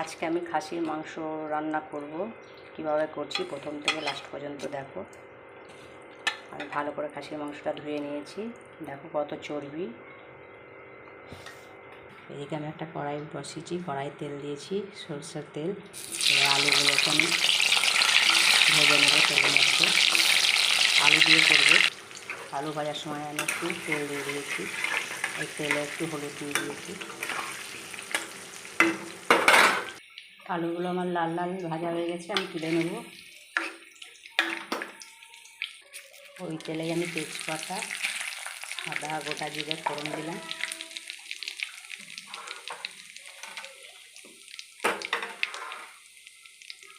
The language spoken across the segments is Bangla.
আজকে আমি খাসির মাংস রান্না করব। কীভাবে করছি? প্রথম থেকে লাস্ট পর্যন্ত দেখো। আমি ভালো করে খাসির মাংসটা ধুয়ে নিয়েছি। দেখো কত চর্বি। এদিকে আমি একটা কড়াই বসিয়েছি। কড়াই তেল দিয়েছি, সরষের তেল। এবার আলুগুলোকে আমি ভেজে নেব তেলের মধ্যে। আলু দিয়ে করব। আলু ভাজার সময় আমি একটু তেল দিয়ে দিয়েছি। এই তেলে একটু হলুদ দিয়ে দিয়েছি। আলুগুলো আমার লাল লাল ভাজা হয়ে গেছে, আমি তুলে নেব। ওই তেলে আমি তেজপাতা, আদা, গোটা জিরে ফোড়ন দিলাম।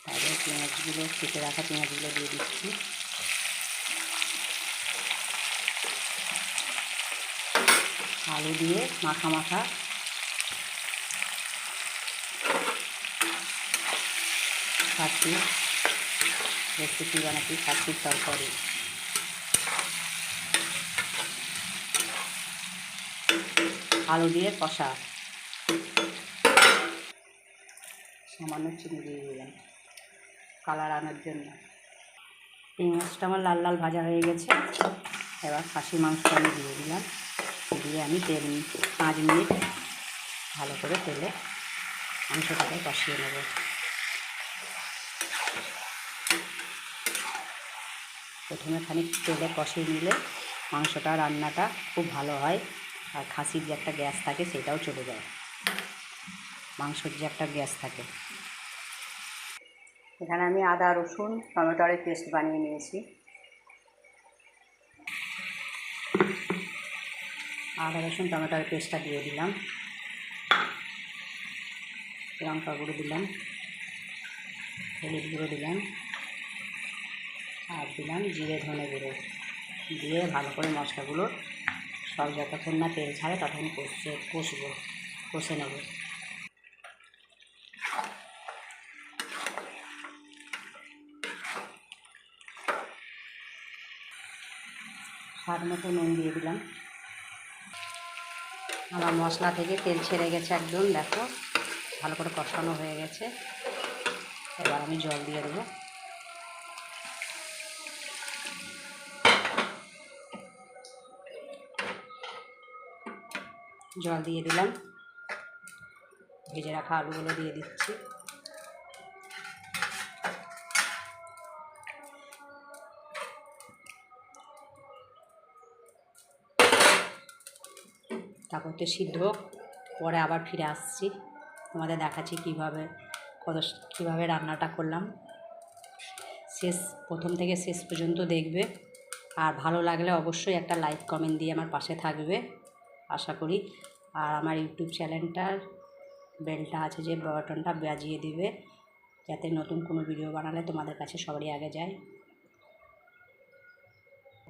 তারপরে পেঁয়াজগুলো, কেটে রাখা পেঁয়াজগুলো দিয়ে দিচ্ছি। আলু দিয়ে মাখা মাখা খাসি রেসিপি বানাচ্ছি খাসির তরকারি। আলু দিয়ে কষা। সামান্য চিনি দিয়ে দিলাম কালার আনার জন্য। পেঁয়াজটা আমার লাল লাল ভাজা হয়ে গেছে। এবার খাসি মাংসটা আমি দিয়ে দিলাম। দিয়ে আমি তেল পাঁচ মিনিট ভালো করে তেলে মাংসটাকে কষিয়ে নেব। প্রথমে খানিক তেলে কষিয়ে নিলে মাংসটা, রান্নাটা খুব ভালো হয় আর খাসির যে একটা গ্যাস থাকে সেটাও চলে যায়। মাংসর যে একটা গ্যাস থাকে। এখানে আমি আদা, রসুন টমেটোরের পেস্ট বানিয়ে নিয়েছি। আদা, রসুন, টমেটোর পেস্টটা দিয়ে দিলাম। লঙ্কা গুঁড়ো দিলাম। হলুদ গুঁড়ো দিলাম। আর দিলাম জিরে ধনে গুঁড়ো। দিয়ে ভালো করে মশলাগুলো সব যতক্ষণ না তেল ছাড়ে ততক্ষণ কষে, কষবো, কষে নেব। স্বাদ মতো নুন দিয়ে দিলাম। আমার মশলা থেকে তেল ছেড়ে গেছে একদম, দেখো। ভালো করে কষানো হয়ে গেছে। এবার আমি জল দিয়ে দেবো। জল দিয়ে দিলাম। ভেজে রাখা আলুগুলো দিয়ে দিচ্ছি। তারপর তো সিদ্ধ পরে আবার ফিরে আসছি। তোমাদের দেখাচ্ছি কীভাবে, কত কীভাবে রান্নাটা করলাম। শেষ, প্রথম থেকে শেষ পর্যন্ত দেখবে। আর ভালো লাগলে অবশ্যই একটা লাইক, কমেন্ট দিয়ে আমার পাশে থাকবে। আশা করি। আর আমার ইউটিউব চ্যানেলটার বেলটা আছে যে বাটনটা বাজিয়ে দিবে, যাতে নতুন কোনো ভিডিও বানালে তোমাদের কাছে সবারই আগে যায়।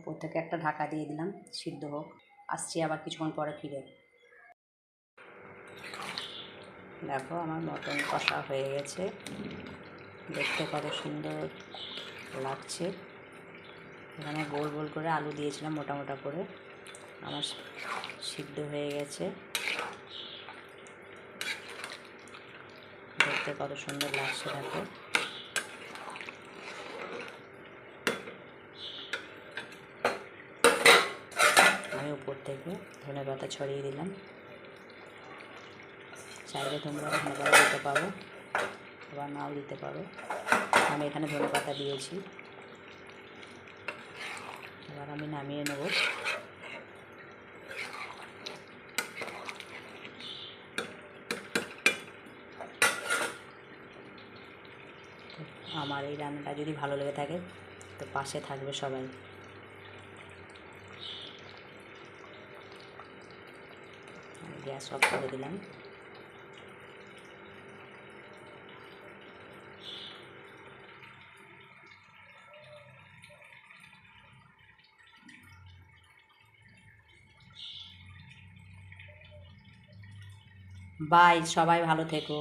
প্রত্যেকে একটা ঢাকা দিয়ে দিলাম, সিদ্ধ হোক। আসছি আবার কিছুক্ষণ পরে ফিরে। দেখো আমার মটন কষা হয়ে গেছে। দেখতে কত সুন্দর লাগছে। এখানে গোল গোল করে আলু দিয়েছিলাম মোটা মোটা করে। আমার সিদ্ধ হয়ে গেছে। দেখতে কত সুন্দর লাগছে দেখো। আমি উপর থেকে ধনে পাতা ছড়িয়ে দিলাম। চাইলে তোমরা ধনে পাতা দিতে পারো, আবার নাও দিতে পারো। আমি এখানে ধনে পাতা দিয়েছি। এবার আমি নামিয়ে নেব। আমার এই রান্নাটা যদি ভালো লেগে থাকে, তো পাশে থাকবে সবাই। গ্যাস অফ করে দিলাম। বাই সবাই ভালো থেকো।